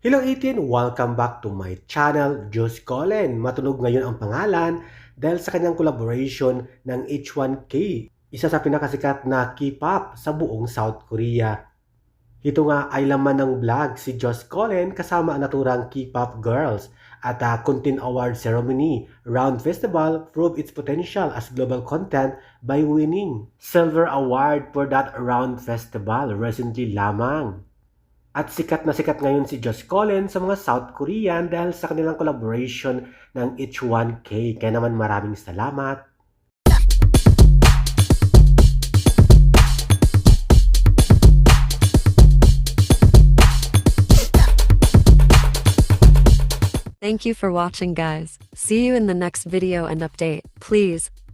Hello 18! Welcome back to my channel, Diyos Colin. Matunog ngayon ang pangalan dahil sa kanyang collaboration ng H1K, isa sa pinakasikat na K-pop sa buong South Korea. Ito nga ay laman ng vlog si Joss Colin kasama ang naturang K-pop girls at a Content Award Ceremony Round Festival proved its potential as global content by winning Silver Award for that Round Festival recently lamang. At sikat na sikat ngayon si Josh Colin sa mga South Korean dahil sa kanilang collaboration ng H1K. Kaya naman maraming salamat. Thank you for watching guys. See you in the next video and update. Please,